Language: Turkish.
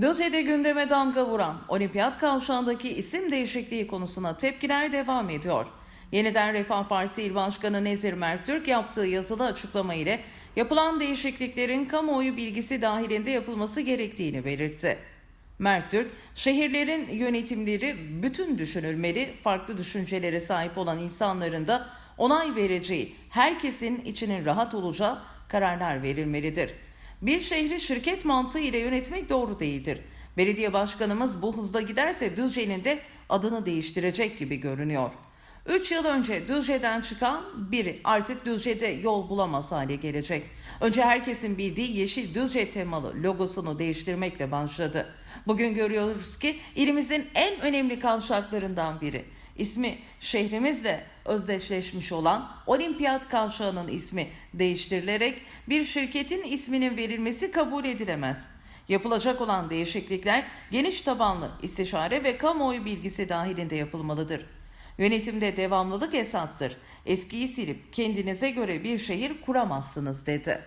Düzce'de gündeme damga vuran olimpiyat kavşağındaki isim değişikliği konusuna tepkiler devam ediyor. Yeniden Refah Partisi İl Başkanı Nezir Merttürk yaptığı yazılı açıklama ile yapılan değişikliklerin kamuoyu bilgisi dahilinde yapılması gerektiğini belirtti. Merttürk, şehirlerin yönetimleri bütün düşünülmeli, farklı düşüncelere sahip olan insanların da onay vereceği, herkesin içinin rahat olacağı kararlar verilmelidir. Bir şehri şirket mantığı ile yönetmek doğru değildir. Belediye başkanımız bu hızla giderse Düzce'nin de adını değiştirecek gibi görünüyor. 3 yıl önce Düzce'den çıkan biri artık Düzce'de yol bulamaz hale gelecek. Önce herkesin bildiği yeşil Düzce temalı logosunu değiştirmekle başladı. Bugün görüyoruz ki ilimizin en önemli kavşaklarından biri. İsmi şehrimizle özdeşleşmiş olan Olimpiyat Kavşağı'nın ismi değiştirilerek bir şirketin isminin verilmesi kabul edilemez. Yapılacak olan değişiklikler geniş tabanlı istişare ve kamuoyu bilgisi dahilinde yapılmalıdır. Yönetimde devamlılık esastır. Eskiyi silip kendinize göre bir şehir kuramazsınız dedi.